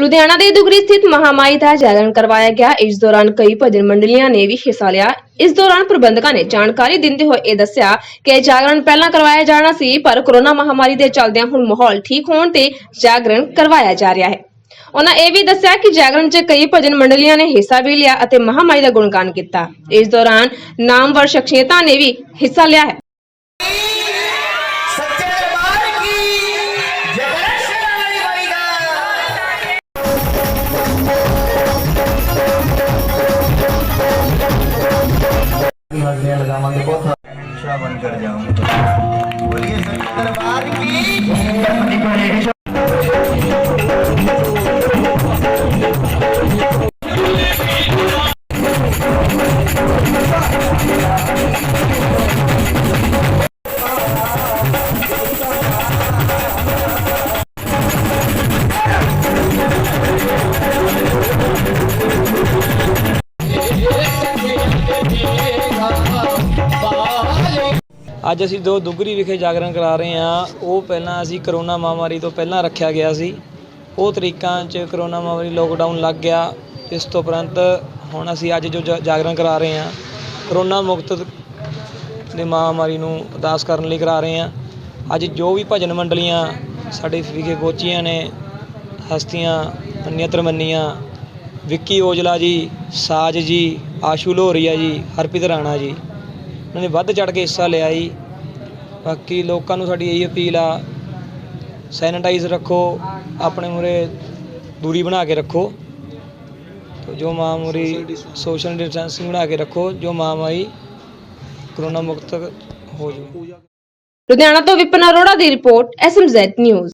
ਲੁਧਿਆਣਾ ਦੇ ਦੁਗਰੀ ਸਥਿਤ ਮਹਾਮਾਈ ਦਾ ਜਾਗਰਣ ਕਰਵਾਇਆ ਗਿਆ। ਇਸ ਦੌਰਾਨ ਕਈ ਭਜਨ ਮੰਡਲੀਆਂ ਨੇ ਵੀ ਹਿੱਸਾ ਲਿਆ। ਇਸ ਦੌਰਾਨ ਪ੍ਰਬੰਧਕਾਂ ਨੇ ਜਾਣਕਾਰੀ ਦਿੰਦੇ ਹੋਏ ਇਹ ਦੱਸਿਆ ਕਿ ਇਹ ਜਾਗਰਣ ਪਹਿਲਾਂ ਕਰਵਾਇਆ ਜਾਣਾ ਸੀ, ਪਰ ਕੋਰੋਨਾ ਮਹਾਮਾਰੀ ਦੇ ਚੱਲਦਿਆਂ ਹੁਣ ਮਾਹੌਲ ਠੀਕ ਹੋਣ ਤੇ ਜਾਗਰਣ ਕਰਵਾਇਆ ਜਾ ਰਿਹਾ ਹੈ। ਉਹਨਾਂ ਇਹ ਵੀ ਦੱਸਿਆ ਕਿ ਜਾਗਰਣ 'ਚ ਕਈ ਭਜਨ ਮੰਡਲੀਆਂ ਨੇ ਹਿੱਸਾ ਵੀ ਲਿਆ ਅਤੇ ਮਹਾਮਾਈ ਦਾ ਗੁਣਗਾਨ ਕੀਤਾ। ਇਸ ਦੌਰਾਨ ਨਾਮਵਰ ਸ਼ਖਸੀਅਤਾਂ ਨੇ ਵੀ ਹਿੱਸਾ ਲਿਆ ਹੈ। नजरियां लगावांगे बहुत नशा बन कर जाऊं बोलिए सच्चे दरबार की ਅੱਜ ਅਸੀਂ ਦੋ ਦੁੱਗਰੀ ਵਿਖੇ ਜਾਗਰਣ ਕਰਾ ਰਹੇ ਹਾਂ। ਉਹ ਪਹਿਲਾਂ ਅਸੀਂ ਕਰੋਨਾ ਮਹਾਮਾਰੀ ਤੋਂ ਪਹਿਲਾਂ ਰੱਖਿਆ ਗਿਆ ਸੀ। ਉਹ ਤਰੀਕਾਂ 'ਚ ਕਰੋਨਾ ਮਹਾਮਾਰੀ ਲੋਕਡਾਊਨ ਲੱਗ ਗਿਆ। ਇਸ ਤੋਂ ਉਪਰੰਤ ਹੁਣ ਅਸੀਂ ਅੱਜ ਜੋ ਜਾਗਰਣ ਕਰਾ ਰਹੇ ਹਾਂ, ਕਰੋਨਾ ਮੁਕਤ ਦੇ ਮਹਾਮਾਰੀ ਨੂੰ ਅਰਦਾਸ ਕਰਨ ਲਈ ਕਰਾ ਰਹੇ ਹਾਂ। ਅੱਜ ਜੋ ਵੀ ਭਜਨ ਮੰਡਲੀਆਂ ਸਾਡੇ ਵਿਖੇ ਕੋਚੀਆਂ ਨੇ, ਹਸਤੀਆਂ, ਅੰਨਿਅਤਰ ਮੰਨੀਆਂ, ਵਿੱਕੀ ਔਜਲਾ ਜੀ, ਸਾਜ ਜੀ, ਆਸ਼ੂ ਲੋਰੀਆ ਜੀ, ਹਰਪ੍ਰੀਤ ਰਾਣਾ ਜੀ। ਉਹਨਾਂ ਨੇ ਵੱਧ ਚੜ ਕੇ ਹਿੱਸਾ ਲਿਆ ਜੀ। ਬਾਕੀ ਲੋਕਾਂ ਨੂੰ ਸਾਡੀ ਇਹੀ ਅਪੀਲ ਆ ਸੈਨੀਟਾਈਜ਼ ਰੱਖੋ, ਆਪਣੇ ਮੂਹਰੇ ਦੂਰੀ ਬਣਾ ਕੇ ਰੱਖੋ। ਜੋ ਮਹਾਮਾਰੀ ਸੋਸ਼ਲ ਡਿਸਟੈਂਸਿੰਗ ਬਣਾ ਕੇ ਰੱਖੋ, ਜੋ ਮਹਾਮਾਰੀ ਕਰੋਨਾ ਮੁਕਤ ਹੋ ਜਾਓ ਲੁਧਿਆਣਾ ਤੋਂ ਵਿਪਨ ਅਰੋੜਾ ਦੀ ਰਿਪੋਰਟ ਐਸਐਮਜ਼ੈਡ ਨਿਊਜ਼